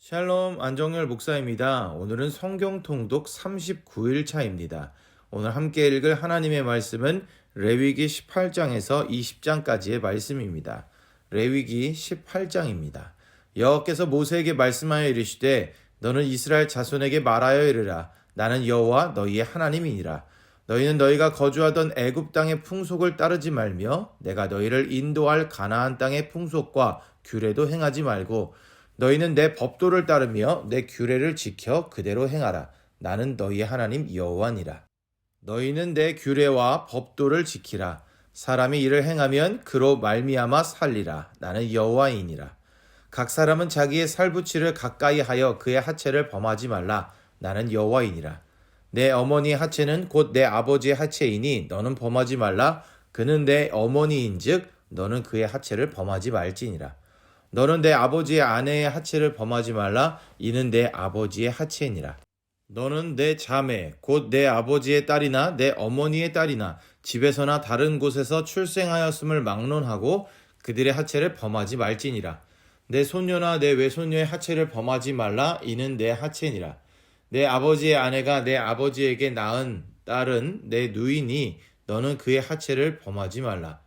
샬롬 안정열 목사입니다. 오늘은 성경 통독 39일 차입니다. 오늘 함께 읽을 하나님의 말씀은 레위기 18장에서 20장까지의 말씀입니다. 레위기 18장입니다. 여호와께서 모세에게 말씀하여 이르시되 너는 이스라엘 자손에게 말하여 이르라 나는 여호와 너희의 하나님이니라 너희는 너희가 거주하던 애굽 땅의 풍속을 따르지 말며 내가 너희를 인도할 가나안 땅의 풍속과 규례도 행하지 말고 너희는 내 법도를 따르며 내 규례를 지켜 그대로 행하라. 나는 너희의 하나님 여호와니라. 너희는 내 규례와 법도를 지키라. 사람이 이를 행하면 그로 말미암아 살리라. 나는 여호와이니라. 각 사람은 자기의 살부치를 가까이 하여 그의 하체를 범하지 말라. 나는 여호와이니라. 내 어머니의 하체는 곧 내 아버지의 하체이니 너는 범하지 말라. 그는 내 어머니인즉 너는 그의 하체를 범하지 말지니라. 너는 내 아버지의 아내의 하체를 범하지 말라. 이는 내 아버지의 하체니라. 너는 내 자매, 곧 내 아버지의 딸이나 내 어머니의 딸이나 집에서나 다른 곳에서 출생하였음을 막론하고 그들의 하체를 범하지 말지니라. 내 손녀나 내 외손녀의 하체를 범하지 말라. 이는 내 하체니라. 내 아버지의 아내가 내 아버지에게 낳은 딸은 내 누이니 너는 그의 하체를 범하지 말라.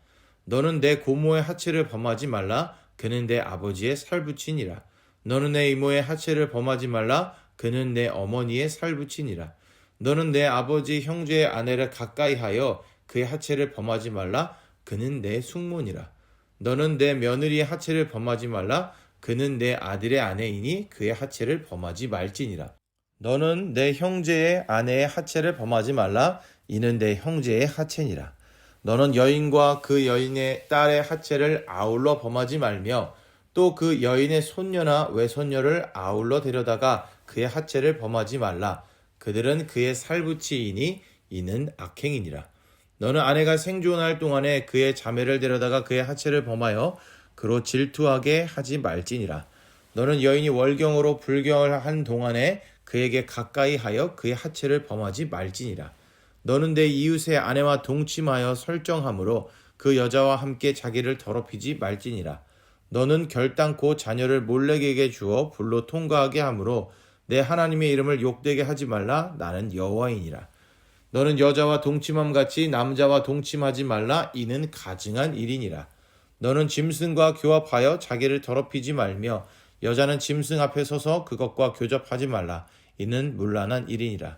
너는 내 고모의 하체를 범하지 말라. 그는 내 아버지의 살부친이라. 너는 내 이모의 하체를 범하지 말라. 그는 내 어머니의 살부친이라. 너는 내 아버지 형제의 아내를 가까이 하여 그의 하체를 범하지 말라. 그는 내 숙모니라. 너는 내 며느리의 하체를 범하지 말라. 그는 내 아들의 아내이니 그의 하체를 범하지 말지니라. 너는 내 형제의 아내의 하체를 범하지 말라. 이는 내 형제의 하체니라. 너는 여인과 그 여인의 딸의 하체를 아울러 범하지 말며 또 그 여인의 손녀나 외손녀를 아울러 데려다가 그의 하체를 범하지 말라. 그들은 그의 살부치이니 이는 악행이니라. 너는 아내가 생존할 동안에 그의 자매를 데려다가 그의 하체를 범하여 그로 질투하게 하지 말지니라. 너는 여인이 월경으로 불경을 한 동안에 그에게 가까이 하여 그의 하체를 범하지 말지니라. 너는 내 이웃의 아내와 동침하여 설정함으로 그 여자와 함께 자기를 더럽히지 말지니라. 너는 결단코 자녀를 몰래에게 주어 불로 통과하게 하므로 내 하나님의 이름을 욕되게 하지 말라. 나는 여호와이니라. 너는 여자와 동침함 같이 남자와 동침하지 말라. 이는 가증한 일이니라. 너는 짐승과 교합하여 자기를 더럽히지 말며 여자는 짐승 앞에 서서 그것과 교접하지 말라. 이는 문란한 일이니라.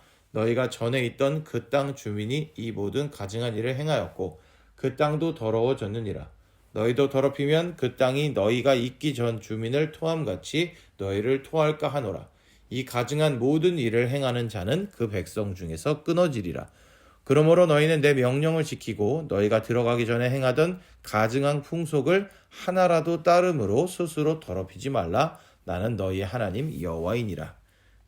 너희가 전에 있던 그 땅 주민이 이 모든 가증한 일을 행하였고 그 땅도 더러워졌느니라. 너희도 더럽히면 그 땅이 너희가 있기 전 주민을 토함같이 너희를 토할까 하노라. 이 가증한 모든 일을 행하는 자는 그 백성 중에서 끊어지리라. 그러므로 너희는 내 명령을 지키고 너희가 들어가기 전에 행하던 가증한 풍속을 하나라도 따름으로 스스로 더럽히지 말라. 나는 너희의 하나님 여호와이니라.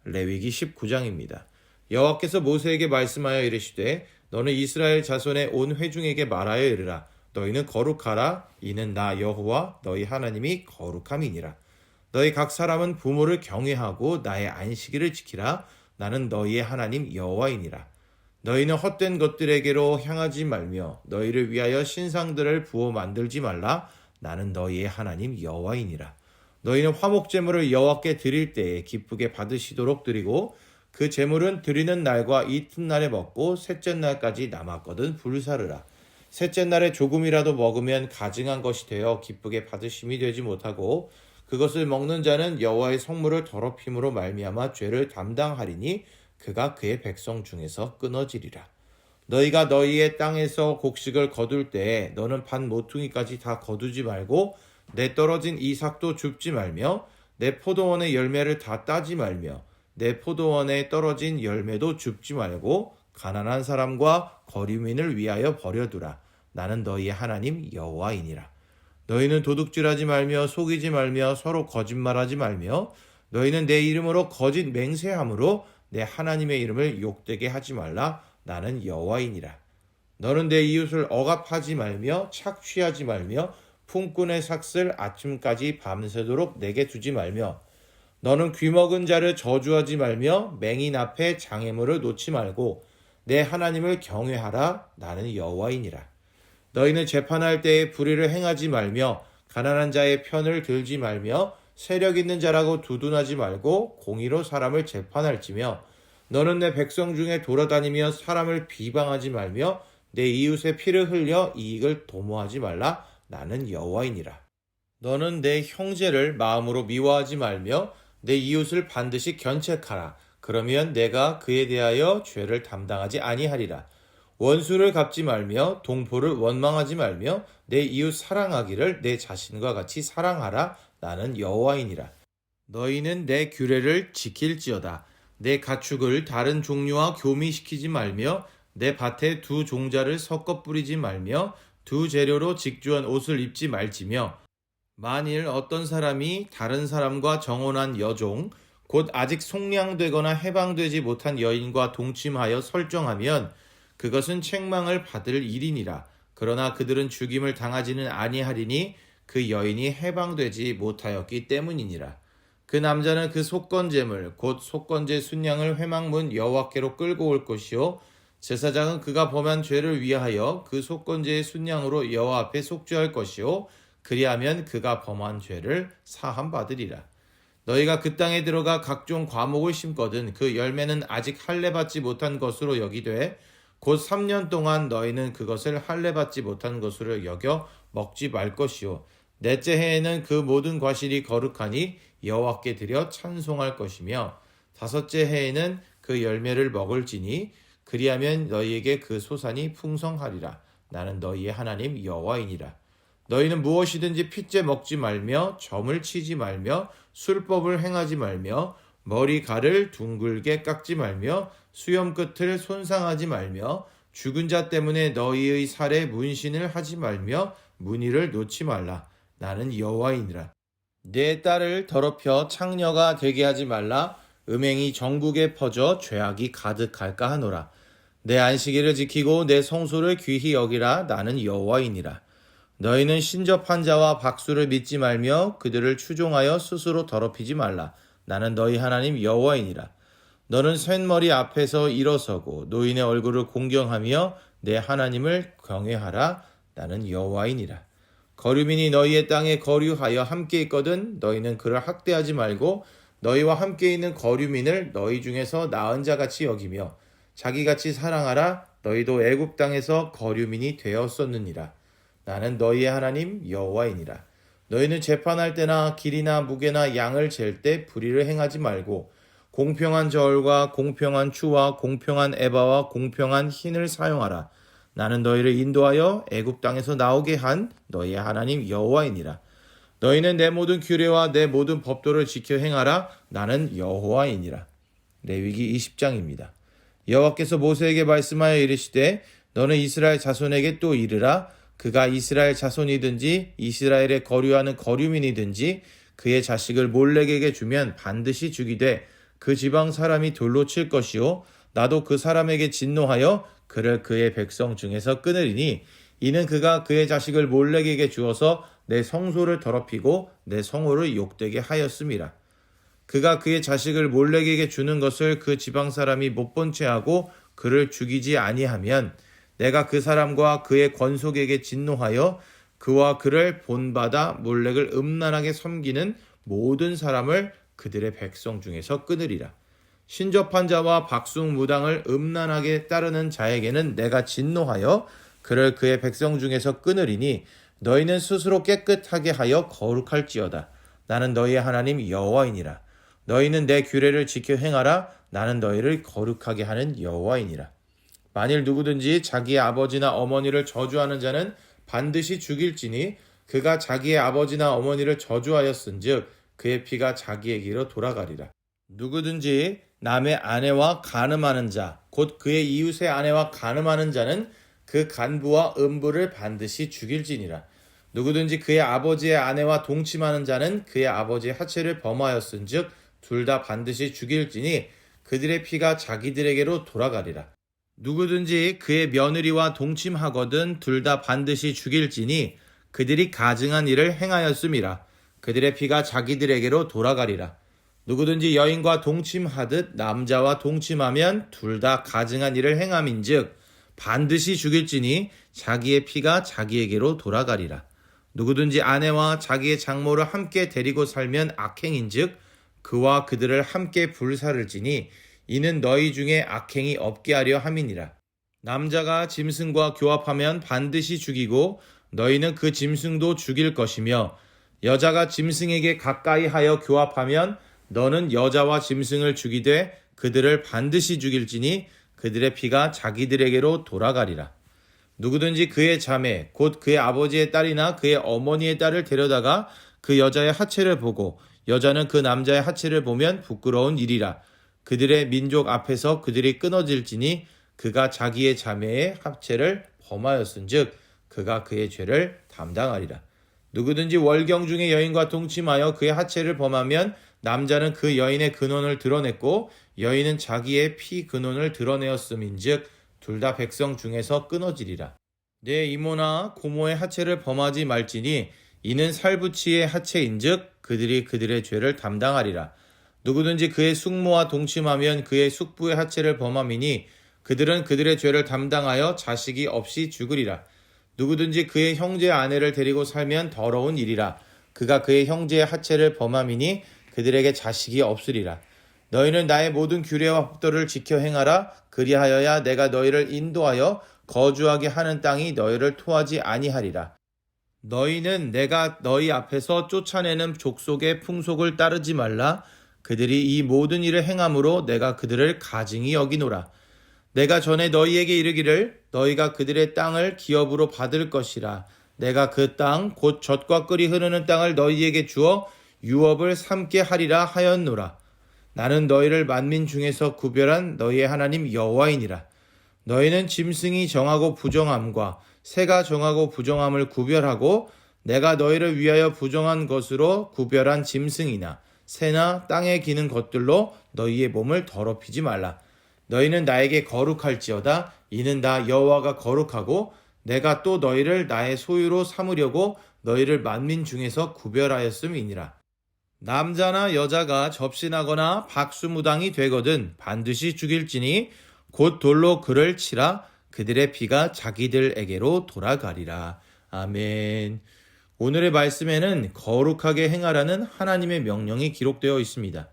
레위기 19장입니다. 여호와께서 모세에게 말씀하여 이르시되 너는 이스라엘 자손의 온 회중에게 말하여 이르라. 너희는 거룩하라. 이는 나 여호와 너희 하나님이 거룩함이니라. 너희 각 사람은 부모를 경외하고 나의 안식일을 지키라. 나는 너희의 하나님 여호와이니라. 너희는 헛된 것들에게로 향하지 말며 너희를 위하여 신상들을 부어 만들지 말라. 나는 너희의 하나님 여호와이니라. 너희는 화목 제물을 여호와께 드릴 때에 기쁘게 받으시도록 드리고 그 제물은 드리는 날과 이튿날에 먹고 셋째 날까지 남았거든 불사르라. 셋째 날에 조금이라도 먹으면 가증한 것이 되어 기쁘게 받으심이 되지 못하고 그것을 먹는 자는 여호와의 성물을 더럽힘으로 말미암아 죄를 담당하리니 그가 그의 백성 중에서 끊어지리라. 너희가 너희의 땅에서 곡식을 거둘 때에 너는 반 모퉁이까지 다 거두지 말고 내 떨어진 이삭도 줍지 말며 내 포도원의 열매를 다 따지 말며 내 포도원에 떨어진 열매도 줍지 말고 가난한 사람과 거류민을 위하여 버려두라. 나는 너희의 하나님 여호와이니라. 너희는 도둑질하지 말며 속이지 말며 서로 거짓말하지 말며 너희는 내 이름으로 거짓 맹세함으로 내 하나님의 이름을 욕되게 하지 말라 나는 여호와이니라 너는 내 이웃을 억압하지 말며 착취하지 말며 품꾼의 삭슬 아침까지 밤새도록 내게 두지 말며 너는 귀먹은 자를 저주하지 말며 맹인 앞에 장애물을 놓지 말고 내 하나님을 경외하라. 나는 여호와이니라. 너희는 재판할 때에 불의를 행하지 말며 가난한 자의 편을 들지 말며 세력 있는 자라고 두둔하지 말고 공의로 사람을 재판할지며 너는 내 백성 중에 돌아다니며 사람을 비방하지 말며 내 이웃의 피를 흘려 이익을 도모하지 말라. 나는 여호와이니라. 너는 내 형제를 마음으로 미워하지 말며 내 이웃을 반드시 견책하라. 그러면 내가 그에 대하여 죄를 담당하지 아니하리라. 원수를 갚지 말며 동포를 원망하지 말며 내 이웃 사랑하기를 내 자신과 같이 사랑하라. 나는 여호와이니라. 너희는 내 규례를 지킬지어다. 내 가축을 다른 종류와 교미시키지 말며 내 밭에 두 종자를 섞어 뿌리지 말며 두 재료로 직주한 옷을 입지 말지며 만일 어떤 사람이 다른 사람과 정혼한 여종 곧 아직 속량되거나 해방되지 못한 여인과 동침하여 설정하면 그것은 책망을 받을 일이니라. 그러나 그들은 죽임을 당하지는 아니하리니 그 여인이 해방되지 못하였기 때문이니라. 그 남자는 그 속건제물 곧 속건제 순양을 회막문 여호와께로 끌고 올 것이요. 제사장은 그가 범한 죄를 위하여 그 속건제의 순양으로 여호와 앞에 속죄할 것이요 그리하면 그가 범한 죄를 사함 받으리라. 너희가 그 땅에 들어가 각종 과목을 심거든 그 열매는 아직 할례 받지 못한 것으로 여기되 곧 3년 동안 너희는 그것을 할례 받지 못한 것으로 여겨 먹지 말 것이요. 넷째 해에는 그 모든 과실이 거룩하니 여호와께 드려 찬송할 것이며 다섯째 해에는 그 열매를 먹을지니 그리하면 너희에게 그 소산이 풍성하리라. 나는 너희의 하나님 여호와이니라 너희는 무엇이든지 핏째 먹지 말며 점을 치지 말며 술법을 행하지 말며 머리칼을 둥글게 깎지 말며 수염 끝을 손상하지 말며 죽은 자 때문에 너희의 살에 문신을 하지 말며 무늬를 놓지 말라. 나는 여호와이니라. 내 딸을 더럽혀 창녀가 되게 하지 말라. 음행이 전국에 퍼져 죄악이 가득할까 하노라. 내 안식일을 지키고 내 성소를 귀히 여기라. 나는 여호와이니라 너희는 신접한 자와 박수를 믿지 말며 그들을 추종하여 스스로 더럽히지 말라. 나는 너희 하나님 여호와이니라. 너는 쇳머리 앞에서 일어서고 노인의 얼굴을 공경하며 내 하나님을 경외하라. 나는 여호와이니라. 거류민이 너희의 땅에 거류하여 함께 있거든 너희는 그를 학대하지 말고 너희와 함께 있는 거류민을 너희 중에서 나은 자 같이 여기며 자기같이 사랑하라. 너희도 애굽 땅에서 거류민이 되었었느니라 나는 너희의 하나님 여호와이니라 너희는 재판할 때나 길이나 무게나 양을 잴 때 불의를 행하지 말고 공평한 저울과 공평한 추와 공평한 에바와 공평한 흰을 사용하라 나는 너희를 인도하여 애굽 땅에서 나오게 한 너희의 하나님 여호와이니라. 너희는 내 모든 규례와 내 모든 법도를 지켜 행하라. 나는 여호와이니라. 레위기 20장입니다. 여호와께서 모세에게 말씀하여 이르시되 너는 이스라엘 자손에게 또 이르라 그가 이스라엘 자손이든지 이스라엘에 거류하는 거류민이든지 그의 자식을 몰렉에게 주면 반드시 죽이되 그 지방 사람이 돌로 칠 것이요 나도 그 사람에게 진노하여 그를 그의 백성 중에서 끊으리니 이는 그가 그의 자식을 몰렉에게 주어서 내 성소를 더럽히고 내 성호를 욕되게 하였음이라. 그가 그의 자식을 몰렉에게 주는 것을 그 지방 사람이 못 본 채 하고 그를 죽이지 아니하면 내가 그 사람과 그의 권속에게 진노하여 그와 그를 본받아 몰렉을 음란하게 섬기는 모든 사람을 그들의 백성 중에서 끊으리라. 신접한 자와 박숭 무당을 음란하게 따르는 자에게는 내가 진노하여 그를 그의 백성 중에서 끊으리니 너희는 스스로 깨끗하게 하여 거룩할지어다. 나는 너희의 하나님 여호와이니라. 너희는 내 규례를 지켜 행하라. 나는 너희를 거룩하게 하는 여호와이니라. 만일 누구든지 자기의 아버지나 어머니를 저주하는 자는 반드시 죽일지니 그가 자기의 아버지나 어머니를 저주하였은즉 그의 피가 자기에게로 돌아가리라. 누구든지 남의 아내와 간음하는 자, 곧 그의 이웃의 아내와 간음하는 자는 그 간부와 음부를 반드시 죽일지니라. 누구든지 그의 아버지의 아내와 동침하는 자는 그의 아버지의 하체를 범하였은즉 둘 다 반드시 죽일지니 그들의 피가 자기들에게로 돌아가리라. 누구든지 그의 며느리와 동침하거든 둘 다 반드시 죽일지니 그들이 가증한 일을 행하였음이라. 그들의 피가 자기들에게로 돌아가리라. 누구든지 여인과 동침하듯 남자와 동침하면 둘 다 가증한 일을 행함인즉 반드시 죽일지니 자기의 피가 자기에게로 돌아가리라. 누구든지 아내와 자기의 장모를 함께 데리고 살면 악행인즉 그와 그들을 함께 불사를지니 이는 너희 중에 악행이 없게 하려 함이니라. 남자가 짐승과 교합하면 반드시 죽이고 너희는 그 짐승도 죽일 것이며 여자가 짐승에게 가까이 하여 교합하면 너는 여자와 짐승을 죽이되 그들을 반드시 죽일지니 그들의 피가 자기들에게로 돌아가리라. 누구든지 그의 자매 곧 그의 아버지의 딸이나 그의 어머니의 딸을 데려다가 그 여자의 하체를 보고 여자는 그 남자의 하체를 보면 부끄러운 일이라 그들의 민족 앞에서 그들이 끊어질지니 그가 자기의 자매의 합체를 범하였은즉 그가 그의 죄를 담당하리라 누구든지 월경 중에 여인과 동침하여 그의 하체를 범하면 남자는 그 여인의 근원을 드러냈고 여인은 자기의 피 근원을 드러내었음인즉 둘 다 백성 중에서 끊어지리라. 내 이모나 고모의 하체를 범하지 말지니 이는 살부치의 하체인즉 그들이 그들의 죄를 담당하리라. 누구든지 그의 숙모와 동침하면 그의 숙부의 하체를 범함이니 그들은 그들의 죄를 담당하여 자식이 없이 죽으리라. 누구든지 그의 형제 아내를 데리고 살면 더러운 일이라. 그가 그의 형제의 하체를 범함이니 그들에게 자식이 없으리라. 너희는 나의 모든 규례와 법도를 지켜 행하라. 그리하여야 내가 너희를 인도하여 거주하게 하는 땅이 너희를 토하지 아니하리라. 너희는 내가 너희 앞에서 쫓아내는 족속의 풍속을 따르지 말라. 그들이 이 모든 일을 행함으로 내가 그들을 가증히 여기노라. 내가 전에 너희에게 이르기를 너희가 그들의 땅을 기업으로 받을 것이라. 내가 그 땅 곧 젖과 끓이 흐르는 땅을 너희에게 주어 유업을 삼게 하리라 하였노라. 나는 너희를 만민 중에서 구별한 너희의 하나님 여호와이니라. 너희는 짐승이 정하고 부정함과 새가 정하고 부정함을 구별하고 내가 너희를 위하여 부정한 것으로 구별한 짐승이나 새나 땅에 기는 것들로 너희의 몸을 더럽히지 말라. 너희는 나에게 거룩할지어다. 이는 나 여호와가 거룩하고 내가 또 너희를 나의 소유로 삼으려고 너희를 만민 중에서 구별하였음이니라. 남자나 여자가 접신하거나 박수무당이 되거든 반드시 죽일지니 곧 돌로 그를 치라 그들의 피가 자기들에게로 돌아가리라. 아멘. 오늘의 말씀에는 거룩하게 행하라는 하나님의 명령이 기록되어 있습니다.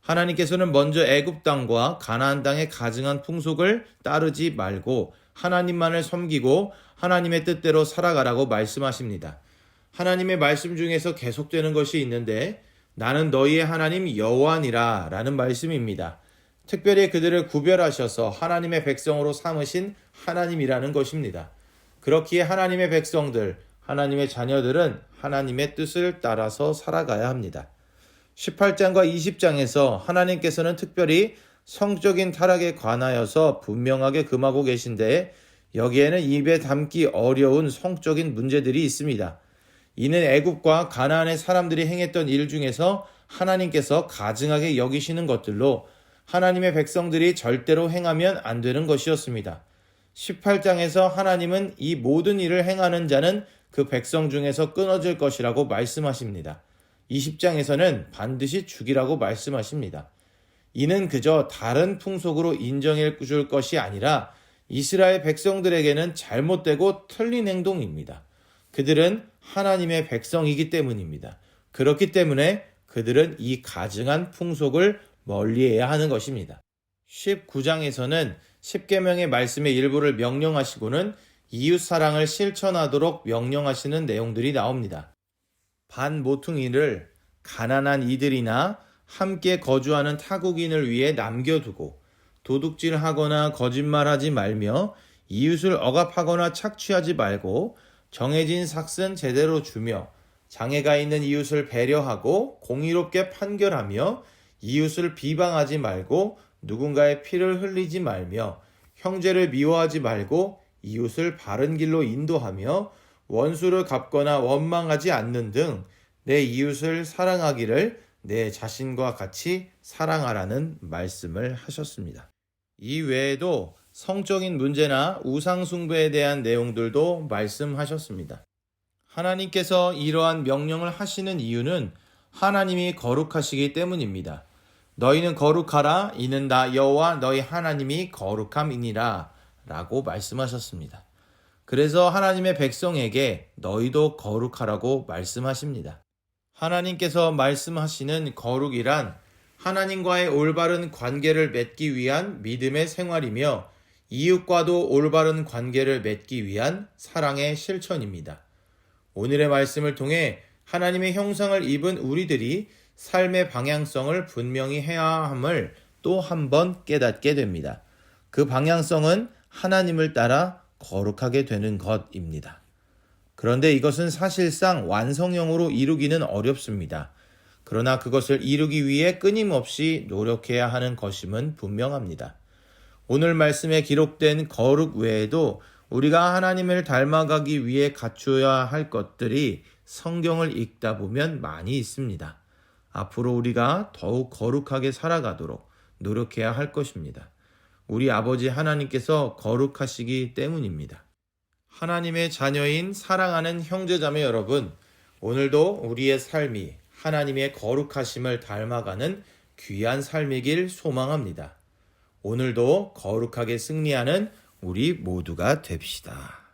하나님께서는 먼저 애굽 땅과 가나안 땅의 가증한 풍속을 따르지 말고 하나님만을 섬기고 하나님의 뜻대로 살아가라고 말씀하십니다. 하나님의 말씀 중에서 계속되는 것이 있는데 나는 너희의 하나님 여호와니라 라는 말씀입니다. 특별히 그들을 구별하셔서 하나님의 백성으로 삼으신 하나님이라는 것입니다. 그렇기에 하나님의 백성들, 하나님의 자녀들은 하나님의 뜻을 따라서 살아가야 합니다. 18장과 20장에서 하나님께서는 특별히 성적인 타락에 관하여서 분명하게 금하고 계신데 여기에는 입에 담기 어려운 성적인 문제들이 있습니다. 이는 애굽과 가나안의 사람들이 행했던 일 중에서 하나님께서 가증하게 여기시는 것들로 하나님의 백성들이 절대로 행하면 안 되는 것이었습니다. 18장에서 하나님은 이 모든 일을 행하는 자는 그 백성 중에서 끊어질 것이라고 말씀하십니다. 20장에서는 반드시 죽이라고 말씀하십니다. 이는 그저 다른 풍속으로 인정해 줄 것이 아니라 이스라엘 백성들에게는 잘못되고 틀린 행동입니다. 그들은 하나님의 백성이기 때문입니다. 그렇기 때문에 그들은 이 가증한 풍속을 멀리해야 하는 것입니다. 19장에서는 10계명의 말씀의 일부를 명령하시고는 이웃 사랑을 실천하도록 명령하시는 내용들이 나옵니다. 반모퉁이를 가난한 이들이나 함께 거주하는 타국인을 위해 남겨두고 도둑질하거나 거짓말하지 말며 이웃을 억압하거나 착취하지 말고 정해진 삭은 제대로 주며 장애가 있는 이웃을 배려하고 공의롭게 판결하며 이웃을 비방하지 말고 누군가의 피를 흘리지 말며 형제를 미워하지 말고 이웃을 바른 길로 인도하며 원수를 갚거나 원망하지 않는 등 내 이웃을 사랑하기를 내 자신과 같이 사랑하라는 말씀을 하셨습니다. 이 외에도 성적인 문제나 우상숭배에 대한 내용들도 말씀하셨습니다. 하나님께서 이러한 명령을 하시는 이유는 하나님이 거룩하시기 때문입니다. 너희는 거룩하라 이는 나 여호와 너희 하나님이 거룩함이니라 라고 말씀하셨습니다. 그래서 하나님의 백성에게 너희도 거룩하라고 말씀하십니다. 하나님께서 말씀하시는 거룩이란 하나님과의 올바른 관계를 맺기 위한 믿음의 생활이며 이웃과도 올바른 관계를 맺기 위한 사랑의 실천입니다. 오늘의 말씀을 통해 하나님의 형상을 입은 우리들이 삶의 방향성을 분명히 해야 함을 또 한 번 깨닫게 됩니다. 그 방향성은 하나님을 따라 거룩하게 되는 것입니다. 그런데 이것은 사실상 완성형으로 이루기는 어렵습니다. 그러나 그것을 이루기 위해 끊임없이 노력해야 하는 것임은 분명합니다. 오늘 말씀에 기록된 거룩 외에도 우리가 하나님을 닮아가기 위해 갖추어야 할 것들이 성경을 읽다 보면 많이 있습니다. 앞으로 우리가 더욱 거룩하게 살아가도록 노력해야 할 것입니다. 우리 아버지 하나님께서 거룩하시기 때문입니다. 하나님의 자녀인 사랑하는 형제자매 여러분, 오늘도 우리의 삶이 하나님의 거룩하심을 닮아가는 귀한 삶이길 소망합니다. 오늘도 거룩하게 승리하는 우리 모두가 됩시다.